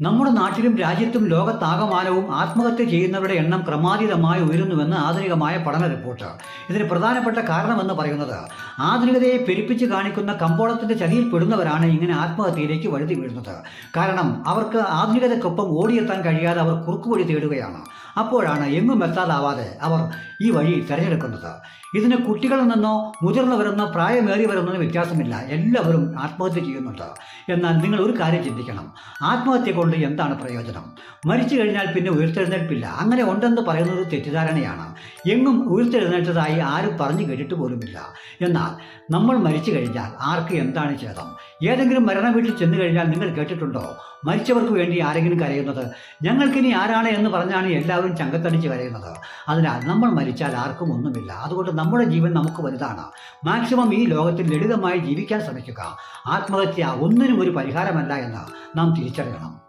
നമ്മുടെ നാട്ടിലും രാജ്യത്തും ലോകത്താകമാനവും ആത്മഹത്യ ചെയ്യുന്നവരുടെ എണ്ണം ക്രമാതീതമായി ഉയരുന്നുവെന്ന് ആധുനികമായ പഠന റിപ്പോർട്ട്. ഇതിന് പ്രധാനപ്പെട്ട കാരണമെന്ന് പറയുന്നത് ആധുനികതയെ പെരുപ്പിച്ച് കാണിക്കുന്ന കമ്പോളത്തിന്റെ ചതിയിൽ പെടുന്നവരാണ് ഇങ്ങനെ ആത്മഹത്യയിലേക്ക് വഴുതി വീഴുന്നത്. കാരണം അവർക്ക് ആധുനികതയ്ക്കൊപ്പം ഓടിയെത്താൻ കഴിയാതെ അവർ കുറുക്കുവഴി തേടുകയാണ്. അപ്പോഴാണ് എങ്ങും എത്താതാവാതെ അവർ ഈ വഴി തിരഞ്ഞെടുക്കുന്നത്. ഇതിന് കുട്ടികളിൽ നിന്നോ മുതിർന്നവരെന്നോ പ്രായമേറിയവരെന്നോ വ്യത്യാസമില്ല. എല്ലാവരും ആത്മഹത്യ ചെയ്യുന്നുണ്ട്. എന്നാൽ നിങ്ങൾ ഒരു കാര്യം ചിന്തിക്കണം. ആത്മഹത്യ കൊണ്ട് എന്താണ് പ്രയോജനം? മരിച്ചു കഴിഞ്ഞാൽ പിന്നെ ഉയർത്തെഴുന്നേൽപ്പില്ല. അങ്ങനെ ഉണ്ടെന്ന് പറയുന്നത് തെറ്റിദ്ധാരണയാണ്. എങ്ങും ഉയർത്തെഴുന്നേറ്റതായി ആരും പറഞ്ഞു കേട്ടിട്ട് പോലുമില്ല. എന്നാൽ നമ്മൾ മരിച്ചു കഴിഞ്ഞാൽ ആർക്ക് എന്താണ് ഛേദം? ഏതെങ്കിലും മരണ വീട്ടിൽ ചെന്ന് കഴിഞ്ഞാൽ നിങ്ങൾ കേട്ടിട്ടുണ്ടോ? മരിച്ചവർക്ക് വേണ്ടി ആരെങ്കിലും കരയുന്നത്? ഞങ്ങൾക്കിനി ആരാണ് എന്ന് പറഞ്ഞാണ് എല്ലാവരും ചങ്കത്തടിച്ച് കരയുന്നത്. അതിനാൽ നമ്മൾ മരിച്ചാൽ ആർക്കും ഒന്നുമില്ല. അതുകൊണ്ട് നമ്മുടെ ജീവൻ നമുക്ക് വലുതാണ്. മാക്സിമം ഈ ലോകത്തിൽ ലളിതമായി ജീവിക്കാൻ ശ്രമിക്കുക. ആത്മഹത്യ ഒന്നിനും ഒരു പരിഹാരമല്ല എന്ന് നാം തിരിച്ചറിയണം.